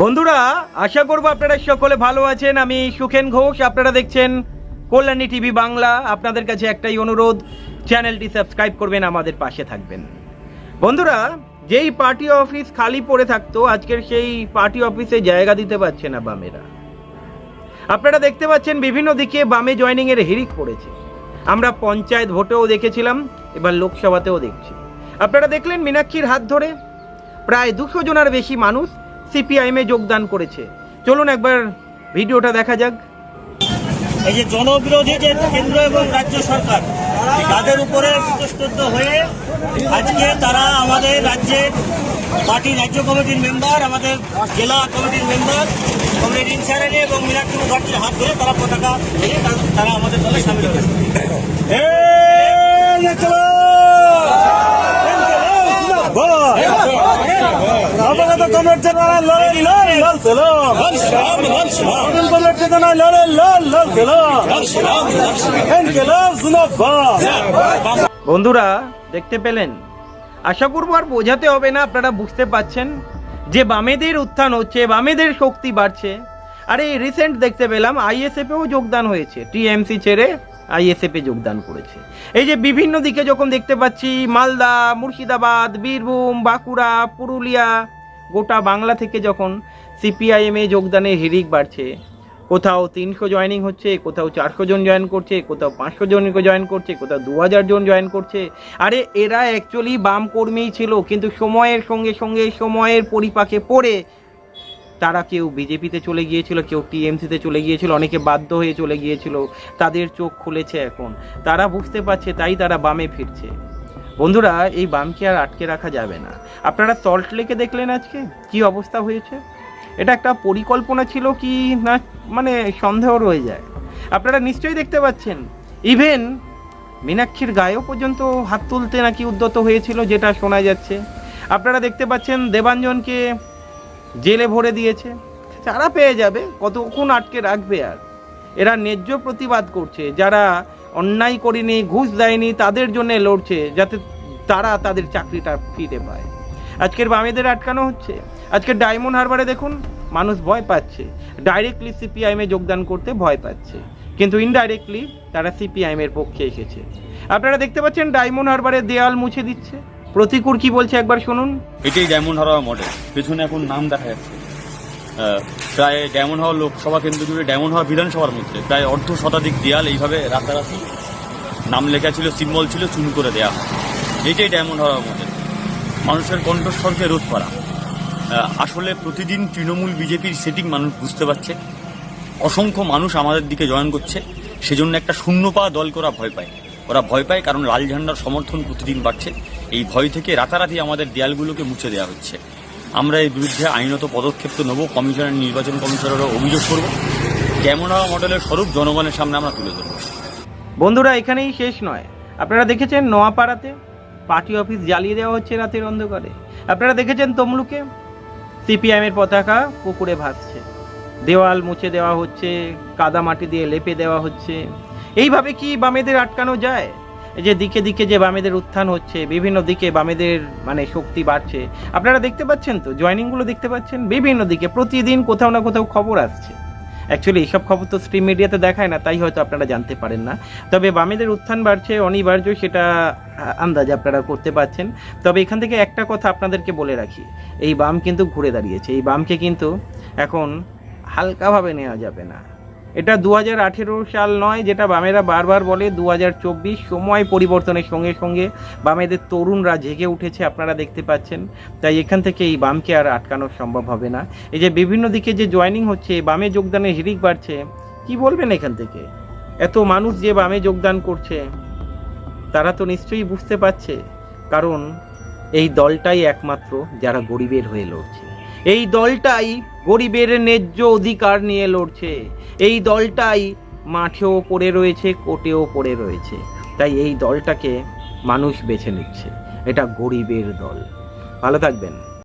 বন্ধুরা, আশা করব আপনারা সকলে ভালো আছেন। আমি সুখেন ঘোষ, আপনারা দেখছেন কল্যাণী টিভি বাংলা। আপনাদের কাছে একটাই অনুরোধ, চ্যানেলটি সাবস্ক্রাইব করবেন, আমাদের পাশে থাকবেন। বন্ধুরা, যেই পার্টি অফিস খালি পড়ে থাকতো, আজকের সেই পার্টি অফিসে জায়গা দিতে পারছে না বামেরা। আপনারা দেখতে পাচ্ছেন, বিভিন্ন দিকে বামে জয়নিং এর হিড়িক পড়েছে। আমরা পঞ্চায়েত ভোটেও দেখেছিলাম, এবার লোকসভাতেও দেখছি। আপনারা দেখলেন মীনাক্ষীর হাত ধরে, প্রায় দুশো জনের বেশি মানুষ সিপিআইএমে যোগদান করেছে। চলুন একবার ভিডিওটা দেখা যাক। এই যে জনবিরোধী যে কেন্দ্র এবং রাজ্য সরকার তাদের উপরে হয়ে আজকে তারা আমাদের রাজ্যের পার্টি রাজ্য কমিটির মেম্বার আমাদের জেলা কমিটির মেম্বার কমিটির ইনচার্জ এবং মীনাক্ষী মুখার্জির হাত ধরে তারা পতাকা নিয়ে তারা- তারা আমাদের দলে সামিল হয়েছে। লড়ে লড়ে বন্ধুরা দেখতে পেলেন আশা করব আর বোঝাতে হবে না আপনারা বুঝতে পাচ্ছেন যে বামেদের উত্থান হচ্ছে বামেদের শক্তি বাড়ছে আরে রিসেন্ট দেখতে পেলাম আইএসএফেও যোগদান হয়েছে টিএমসি ছেড়ে আইএসএফে যোগদান করেছে এই যে বিভিন্ন দিকে যখন দেখতে পাচ্ছি মালদা মুর্শিদাবাদ বীরভূম বাঁকুড়া পুরুলিয়া গোটা বাংলা থেকে যখন সিপিআইএমে যোগদানের হিড়িক বাড়ছে, কোথাও তিনশো জয়েনিং হচ্ছে, কোথাও চারশো জন জয়েন করছে, কোথাও পাঁচশো জন জয়েন করছে, কোথাও দু হাজার জন জয়েন করছে। আরে, এরা অ্যাকচুয়ালি বাম কর্মীই ছিল, কিন্তু সময়ের সঙ্গে সঙ্গে সময়ের পরিপাকে পড়ে তারা কেউ বিজেপিতে চলে গিয়েছিল, কেউ টিএমসিতে চলে গিয়েছিল, অনেকে বাধ্য হয়ে চলে গিয়েছিল। তাদের চোখ খুলেছে এখন। তারা বুঝতে পারছে, তাই তারা বামে ফিরছে। বন্ধুরা, এই বামকে আর আটকে রাখা যাবে না। আপনারা সল্ট লেকে দেখলেন আজকে? কি অবস্থা হয়েছে? এটা একটা পরিকল্পনা ছিল কি না মানে সন্দেহ রয়ে যায়। আপনারা নিশ্চয়ই দেখতে পাচ্ছেন ইভেন মীনাক্ষীর গায়েও পর্যন্ত হাত তুলতে নাকি উদ্যত হয়েছিল, যেটা শোনা যাচ্ছে। আপনারা দেখতে পাচ্ছেন, দেবাঞ্জনকে জেলে ভরে দিয়েছে। যারা পেয়ে যাবে, কতক্ষণ আটকে রাখবে আর? এরা ন্যায্য প্রতিবাদ করছে। যারা অন্যায় করেনি, ঘুষ দেয়নি, তাদের জন্য লড়ছে, যাতে তারা তাদের চাকরিটা ফিরে পায়। আজকের বামেদের আটকানো হচ্ছে। আজকে ডায়মন্ড হারবারে দেখুন, মানুষ ভয় পাচ্ছে। ডাইরেক্টলি সিপিআইএমে যোগদান করতে ভয় পাচ্ছে। কিন্তু ইনডাইরেক্টলি তারা সিপিআইএমের পক্ষে এসেছে। আপনারা দেখতে পাচ্ছেন, ডায়মন্ড হারবারে দেয়াল মুছে দিচ্ছে। প্রতিকূর কি বলছে একবার শুনুন। এটাই ডায়মন্ড হাওয়া মডেল। পেছনে এখন নাম দেখা যাচ্ছে। প্রায় ডায়মন্ড হাওয়া লোকসভা কেন্দ্র জুড়ে ডায়মন্ড হাওয়া বিধানসভার মধ্যে, প্রায় অর্ধ শতাধিক দেয়াল এইভাবে রাতারাতি নাম লেখা ছিল, সিম্বল ছিল, চুন করে দেওয়া হয়। এটাই ডায়মন্ড হাওয়া মধ্যে। মানুষের কণ্ঠস্বরকে রোধ করা। আসলে প্রতিদিন তৃণমূল বিজেপির সেটিং মানুষ বুঝতে পারছে। অসংখ্য মানুষ আমাদের দিকে জয়েন করছে, সেজন্য একটা শূন্য পাওয়া দল করা ভয় পায়। ওরা ভয় পায় কারণ লাল ঝান্ডার সমর্থন প্রতিদিন বাড়ছে। এই ভয় থেকে রাতারাতি আমাদের দেয়ালগুলোকে মুছে দেওয়া হচ্ছে। আমরা এর বিরুদ্ধে আইনত পদক্ষেপ তো নেব, কমিশনের, নির্বাচন কমিশনেরও অভিযোগ করব। হওয়া মডেলের স্বরূপ জনগণের সামনে আমরা তুলে ধরবো। বন্ধুরা, এখানেই শেষ নয়। আপনারা দেখেছেন নোয়াপাড়াতে পার্টি অফিস জ্বালিয়ে দেওয়া হচ্ছে রাতের অন্ধকারে। আপনারা দেখেছেন তমলুকে সিপিআইএমের পতাকা পুকুরে ভাসছে। দেওয়াল মুছে দেওয়া হচ্ছে, কাদা মাটি দিয়ে লেপে দেওয়া হচ্ছে। এইভাবে কি বামেদের আটকানো যায়? যে দিকে দিকে যে বামেদের উত্থান হচ্ছে, বিভিন্ন দিকে বামেদের মানে শক্তি বাড়ছে, আপনারা দেখতে পাচ্ছেন তো? জয়নিংগুলো দেখতে পাচ্ছেন? বিভিন্ন দিকে প্রতিদিন কোথাও না কোথাও খবর আসছে। অ্যাকচুয়ালি এইসব খবর তো স্ট্রিম মিডিয়াতে দেখায় না, তাই হয়তো আপনারা জানতে পারেন না। তবে বামেদের উত্থান বাড়ছে, অনিবার্য সেটা আন্দাজ আপনারা করতে পারছেন। তবে এখান থেকে একটা কথা আপনাদেরকে বলে রাখি, এই বাম কিন্তু ঘুরে দাঁড়িয়েছে। এই বামকে কিন্তু এখন হালকাভাবে নেওয়া যাবে না। এটা দু হাজার আঠেরো সাল নয়, যেটা বামেরা বারবার বলে দু হাজার চব্বিশ সময় পরিবর্তনের সঙ্গে সঙ্গে বামেদের তরুণরা জেগে উঠেছে, আপনারা দেখতে পাচ্ছেন। তাই এখান থেকে এই বামকে আর আটকানো সম্ভব হবে না। এই যে বিভিন্ন দিকে যে জয়েনিং হচ্ছে বামে যোগদানের হিড়িক বাড়ছে, কি বলবেন এখান থেকে? এত মানুষ যে বামে যোগদান করছে, তারা তো নিশ্চয়ই বুঝতে পারছে। কারণ এই দলটাই একমাত্র যারা গরিবের হয়ে লড়ছে। এই দলটাই গরিবের ন্যায্য অধিকার নিয়ে লড়ছে। এই দলটাই মাঠেও পড়ে রয়েছে কোটেও পড়ে রয়েছে। তাই এই দলটাকে মানুষ বেছে নিচ্ছে। এটা গরিবের দল। ভালো থাকবেন।